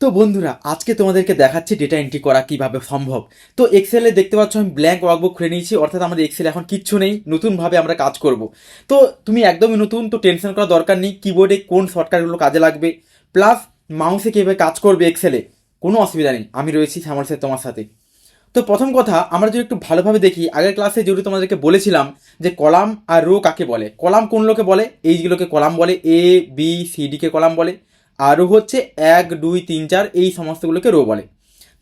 তো বন্ধুরা, আজকে তোমাদেরকে দেখাচ্ছি ডেটা এন্ট্রি করা কীভাবে সম্ভব। তো এক্সেলে দেখতে পাচ্ছ, আমি ব্ল্যাঙ্ক ওয়ার্কবুক খুলে নিয়েছি, অর্থাৎ আমাদের এক্সেলে এখন কিচ্ছু নেই, নতুনভাবে আমরা কাজ করব। তো তুমি একদমই নতুন, তো টেনশন করার দরকার নেই কিবোর্ডে কোন শর্টকাটগুলো কাজে লাগবে প্লাস মাউসে কীভাবে কাজ করবে এক্সেলে কোনো অসুবিধা নেই, আমি রয়েছি শ্যামল স্যার তোমার সাথে। তো প্রথম কথা, আমরা যদি একটু ভালোভাবে দেখি, আগের ক্লাসে যেগুলো তোমাদেরকে বলেছিলাম যে কলাম আর রো কাকে বলে, কলাম কোনগুলোকে বলে এইগুলোকে কলাম বলে এ বি সি ডিকে কলাম বলে। আর রো হচ্ছে এক, দুই, তিন, চার এই সমস্তগুলোকে রো বলে।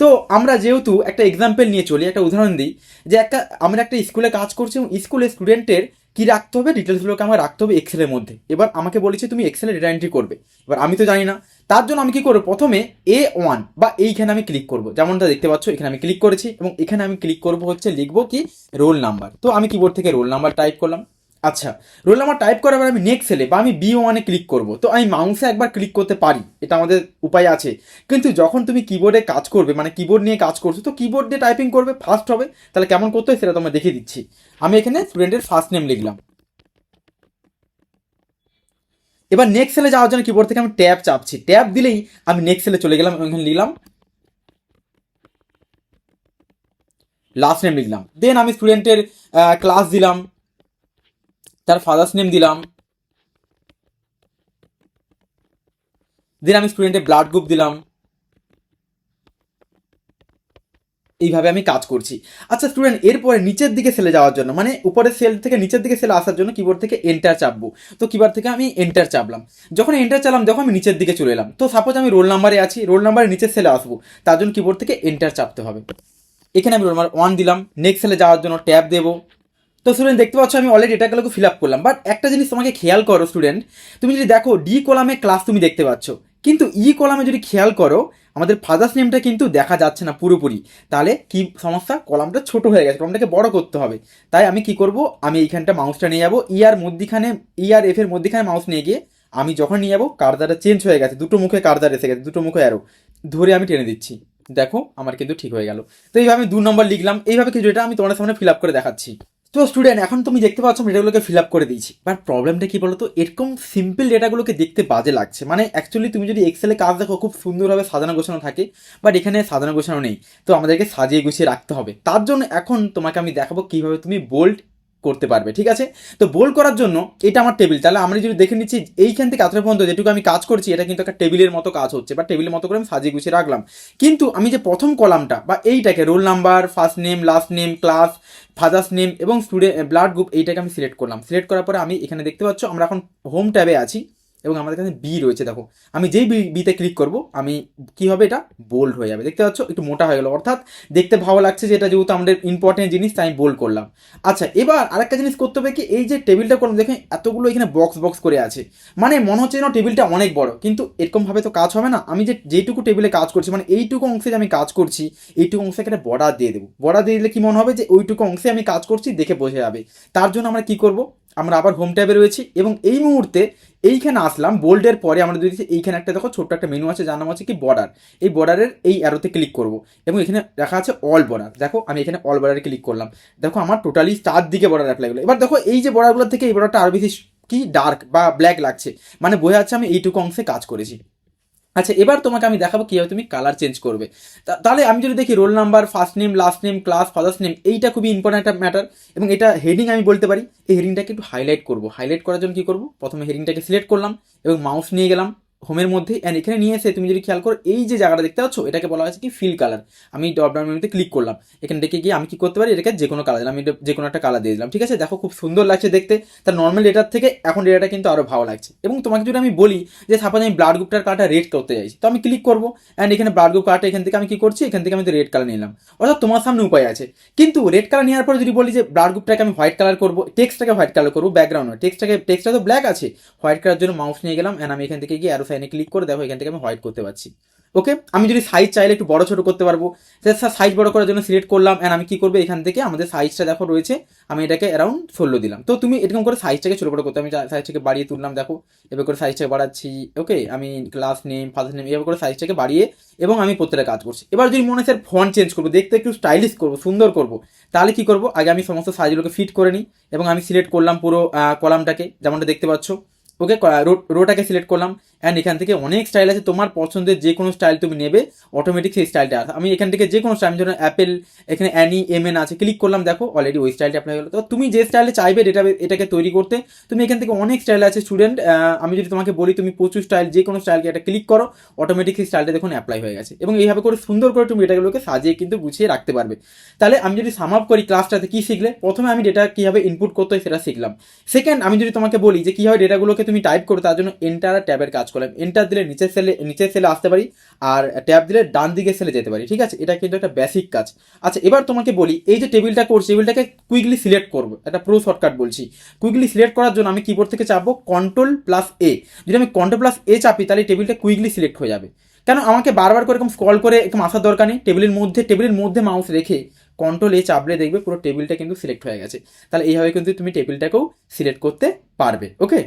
তো আমরা যেহেতু একটা এক্সাম্পল নিয়ে চলি, একটা উদাহরণ দিই, যে একটা আমরা একটা স্কুলে কাজ করছি এবং স্কুলের স্টুডেন্টের কি রাখতে হবে? ডিটেলসগুলোকে আমার রাখতে হবে এক্সেলের মধ্যে। এবার আমাকে বলেছে, তুমি এক্সেলে ডেটা এন্ট্রি করবে। এবার আমি তো জানি না। তার জন্য আমি কি করব? প্রথমে এ ওয়ান বা এইখানে আমি ক্লিক করব। যেমনটা দেখতে পাচ্ছ, এখানে আমি ক্লিক করেছি এবং এখানে আমি ক্লিক করব হচ্ছে, লিখব কি? রোল নাম্বার তো আমি কিবোর্ড থেকে রোল নাম্বার টাইপ করলাম। আচ্ছা রোল নাম্বার টাইপ করার পর আমি নেক্সট সেলে বা আমি বি ওয়ানে ক্লিক করব। তো আমি মাউসে একবার ক্লিক করতে পারি, এটা আমাদের উপায় আছে। কিন্তু যখন তুমি কিবোর্ডে কাজ করবে মানে কিবোর্ড নিয়ে কাজ করছ, তো কিবোর্ড দিয়ে টাইপিং করবে ফার্স্ট হবে। তাহলে কেমন করতে হয় সেটা তোমায় দেখিয়ে দিচ্ছি। আমি এখানে স্টুডেন্টের ফার্স্ট নেম লিখলাম। এবার নেক্সট সেলে যাওয়ার জন্য কিবোর্ড থেকে আমি ট্যাব চাপছি। ট্যাব দিলেই আমি নেক্সট সেলে চলে গেলাম, এখানে লিখলাম। লাস্ট নেম লিখলাম। দেন আমি স্টুডেন্টের ক্লাস দিলাম। তার ফাদার্স নেম দিলাম। দেন আমি স্টুডেন্টের ব্লাড গ্রুপ দিলাম। এইভাবে আমি কাজ করছি। আচ্ছা স্টুডেন্ট এরপরে নিচের দিকে সেলে যাওয়ার জন্য মানে উপরের সেল থেকে নিচের দিকে সেলে আসার জন্য কিবোর্ড থেকে এন্টার চাপবো। তো কিবোর্ড থেকে আমি এন্টার চাপলাম। যখন এন্টার চাপলাম যখন আমি নিচের দিকে চলে এলাম। তো সাপোজ আমি রোল নাম্বারে আছি রোল নাম্বারে নিচের সেলে আসব। তার জন্য কিবোর্ড থেকে এন্টার চাপতে হবে। এখানে আমি রোল নাম্বার ওয়ান দিলাম। নেক্সট সেলে যাওয়ার জন্য ট্যাব দেবো। তো স্টুডেন্ট দেখতে পাচ্ছ আমি অলরেডি এটাগুলোকে ফিল আপ করলাম। বাট একটা জিনিস তোমাকে খেয়াল করো স্টুডেন্ট তুমি যদি দেখো ডি কলামে ক্লাস তুমি দেখতে পাচ্ছ। কিন্তু ই কলামে যদি খেয়াল করো, আমাদের ফাদার্স নেমটা কিন্তু দেখা যাচ্ছে না পুরোপুরি। তাহলে কি সমস্যা? কলামটা ছোট হয়ে গেছে কলামটাকে বড় করতে হবে। তাই আমি কি করব? আমি এইখানটা মাউসটা নিয়ে যাব। ই আর মধ্যিখানে ই আর এফ এর মধ্যিখানে মাউস নিয়ে গিয়ে আমি যখন নিয়ে যাব কারদারটা চেঞ্জ হয়ে গেছে। দুটো মুখে কারদার এসে গেছে, দুটো মুখে অ্যারো ধরে আমি টেনে দিচ্ছি। দেখো, আমার কিন্তু ঠিক হয়ে গেল। তো এইভাবে আমি দু নম্বর লিখলাম। এইভাবে কিছু এটা আমি তোমাদের সামনে ফিল আপ করে দেখাচ্ছি। তো স্টুডেন্ট এখন তুমি দেখতে পাচ্ছ আমি ডেটাগুলোকে ফিল আপ করে দিয়েছি। বাট প্রবলেমটা কি বলতো? এরকম সিম্পল ডেটাগুলোকে দেখতে বাজে লাগছে। মানে অ্যাকচুয়ালি তুমি যদি এক্সেলে কাজ দেখো, খুব সুন্দরভাবে সাজানো গোছানো থাকে বাট এখানে সাজানো গোছানো নেই। তো আমাদেরকে সাজিয়ে গুছিয়ে রাখতে হবে। তার জন্য এখন তোমাকে আমি দেখাবো কীভাবে তুমি বোল্ড করতে পারবে, ঠিক আছে? তো বোল করার জন্য এটা আমার টেবিল তাহলে আমরা যদি দেখে নিচ্ছি এইখান থেকে এতটা পর্যন্ত যেটুকু আমি কাজ করছি, এটা কিন্তু একটা টেবিলের মতো কাজ হচ্ছে বা টেবিলের মতো করে আমি সাজিয়ে গুছিয়ে রাখলাম। কিন্তু আমি যে প্রথম কলামটা বা এইটাকে roll number first name last name class father's name এবং স্টুডেন্ট ব্লাড গ্রুপ এইটাকে আমি সিলেক্ট করলাম। সিলেক্ট করার পরে আমি এখানে দেখতে পাচ্ছ, আমরা এখন হোম ট্যাবে আছি। এবং আমাদের কাছে বি রয়েছে, দেখো। আমি যেই বিতে ক্লিক করব, আমি কি হবে এটা? বোল্ড হয়ে যাবে। দেখতে পাচ্ছ? একটু মোটা হয়ে গেল। অর্থাৎ দেখতে ভালো লাগছে যে এটা যেহেতু আমাদের ইম্পর্টেন্ট জিনিস, তাই আমি বোল্ড করলাম। আচ্ছা এবার আরেকটা জিনিস করতে হবে কি, এই যে টেবিলটা করলাম, দেখেন, এতগুলো এখানে বক্স বক্স করে আছে। মানে মনে হচ্ছে যেন টেবিলটা অনেক বড়, কিন্তু এরকমভাবে তো কাজ হবে না। আমি যে যেইটুকু টেবিলে কাজ করছি মানে এইটুকু অংশে যে আমি কাজ করছি, এইটুকু অংশে একটা বর্ডার দিয়ে দেবো। বর্ডার দিয়ে দিলে কি মনে হবে? যে ওইটুকু অংশে আমি কাজ করছি, দেখে বোঝা যাবে। তার জন্য আমরা কি করব? আমরা আবার হোম ট্যাবে রয়েছি এবং এই মুহূর্তে এইখানে আসলাম বোল্ডের পরে আমরা যদি এইখানে একটা দেখো ছোট্ট একটা মেনু আছে যার নাম আছে কি বর্ডার এই বর্ডারের এই অ্যারোতে ক্লিক করব এবং এখানে দেখা আছে অল বর্ডার দেখো আমি এখানে অল বর্ডারে ক্লিক করলাম। দেখো আমার টোটালি চারদিকে বর্ডার অ্যাপ্লাই করল এবার দেখো এই যে বর্ডারগুলো থেকে এই বর্ডারটা আরও বেশি কি ডার্ক বা ব্ল্যাক লাগছে। মানে বোঝা যাচ্ছে আমি এইটুকু অংশে কাজ করেছি। আচ্ছা এবার তোমাকে আমি দেখাবো কীভাবে তুমি কালার চেঞ্জ করবে। তাহলে আমি যদি দেখি roll number first name last name class father's name এইটা খুবই ইম্পর্ট্যান্ট একটা ম্যাটার এবং এটা হেডিং আমি বলতে পারি। এই হেডিংটাকে একটু হাইলাইট করব। হাইলাইট করার জন্য কী করব? প্রথমে হেডিংটাকে সিলেক্ট করলাম এবং মাউস নিয়ে গেলাম। হোমের মধ্যে অ্যান্ড এখানে নিয়ে এসে তুমি যদি খেয়াল করো, এই যে জায়গাটা দেখতে পাচ্ছ, এটাকে বলা হয়েছে কি ফিল কালার আমি ড্রপ ডাউন মেনুতে ক্লিক করলাম। এখান থেকে গিয়ে আমি কি করতে পারি? এটাকে যে কোনো কালার দিলাম। আমি যে কোনো একটা কালার দিয়ে দিলাম। ঠিক আছে? দেখো, খুব সুন্দর লাগছে দেখতে। তার নর্মাল ডেটার থেকে এখন ডেটাটা কিন্তু আরও ভালো লাগছে। এবং তোমাকে যদি আমি বলি যে সাপোজ আমি ব্লাড গ্রুপটার কালারটা রেড করতে চাইছি। তো আমি ক্লিক করব। অ্যান্ড এখানে ব্লাড গ্রুপ কালারটা এখান থেকে আমি কি করছি? এখান থেকে আমি তো রেড কালার নিলাম। অর্থাৎ তোমার সামনে উপায় আছে। কিন্তু রেড কালার নেওয়ার পরে যদি বলি যে ব্লাড গ্রুপটাকে আমি হোয়াইট কালার করব টেক্সটটাকে হোয়াইট কালার করব ব্যাকগ্রাউন্ড টেক্সটটাকে টেক্সটটা তো ব্ল্যাক আছে। হোয়াইট কালার জন্য মাউস নিয়ে গেলাম। অ্যান্ড আমি এখান থেকে গিয়ে আরও সাইনে ক্লিক করে দেখো এখান থেকে আমি হোয়াইট করতে পারছি। ওকে? আমি যদি সাইজ চাইলে একটু বড় ছোটো করতে পারব। সাইজ বড় করার জন্য সিলেক্ট করলাম অ্যান্ড আমি কি করব? এখান থেকে আমাদের সাইজটা দেখো রয়েছে, আমি এটাকে অ্যারাউন্ড ষোলো দিলাম। তো তুমি এরকম করে সাইজটাকে ছোটো বড় করতে আমি সাইজটাকে বাড়িয়ে তুললাম, দেখো। এবার করে সাইজটাকে বাড়াচ্ছি ওকে আমি ক্লাস নেম ফাদার নেম এভাবে করে সাইজটাকে বাড়িয়ে এবং আমি প্রত্যেকটা কাজ করছি। এবার যদি মনে হয় ফন্ট চেঞ্জ করব, দেখতে একটু স্টাইলিশ করব, সুন্দর করব, তাহলে কি করব? আগে আমি সমস্ত সাইজগুলোকে ফিট করে নিই এবং আমি সিলেক্ট করলাম পুরো কলামটাকে যেমনটা দেখতে পাচ্ছ। ওকে রোটাকে সিলেক্ট করলাম অ্যান্ড এখান থেকে অনেক স্টাইল আছে, তোমার পছন্দের যে কোনো স্টাইল তুমি নেবে অটোমেটিক সেই স্টাইলটা আমি এখান থেকে যে কোনো স্টাইল ধরুন অ্যাপেল এখানে অ্যানি এম এন আছে ক্লিক করলাম, দেখো অলরেডি ওই স্টাইলটা অ্যাপ্লাই হলো তো তুমি যে স্টাইলে চাইবে এটা এটাকে তৈরি করতে, তুমি এখান থেকে অনেক স্টাইল আছে স্টুডেন্ট আমি যদি তোমাকে বলি, তুমি প্রচুর স্টাইল যে কোনো স্টাইলকে এটা ক্লিক করো অটোমেটিক সেই স্টাইলটা দেখুন অ্যাপ্লাই হয়ে গেছে। এবং এইভাবে করে সুন্দর করে তুমি এটাগুলোকে সাজিয়ে কিন্তু গুছিয়ে রাখতে পারবে। তাহলে আমি যদি সাম আপ করি ক্লাসটাতে কী শিখলে, প্রথমে আমি ডেটা কীভাবে ইনপুট করতে হয় সেটা শিখলাম। সেকেন্ড আমি যদি তোমাকে বলি যে কীভাবে ডেটাগুলোকে তুমি টাইপ করো, তার জন্য এন্টার আর ট্যাবের কাজ করলাম। এন্টার দিলে নিচের সেলে নিচের সেলে আসতে পারি, আর ট্যাব দিলে ডান দিকে সেলে যেতে পারি, ঠিক আছে? এটা কিন্তু একটা বেসিক কাজ। আচ্ছা এবার তোমাকে বলি, এই যে টেবিলটা করছি টেবিলটাকে কুইকলি সিলেক্ট করব। একটা প্রো শর্টকাট বলছি। কুইকলি সিলেক্ট করার জন্য আমি কিবোর্ড থেকে চাপবো কন্ট্রোল প্লাস এ যদি আমি কন্ট্রোল প্লাস এ চাপি, তাহলে টেবিলটা কুইকলি সিলেক্ট হয়ে যাবে। কেন? আমাকে বারবার করে এরকম স্ক্রল করে এরকম আসার দরকার নেই। টেবিলের মধ্যে টেবিলের মধ্যে মাউস রেখে কন্ট্রোল এ চাপলে দেখবে পুরো টেবিলটা কিন্তু সিলেক্ট হয়ে গেছে। তাহলে এইভাবে কিন্তু তুমি টেবিলটাকেও সিলেক্ট করতে পারবে ওকে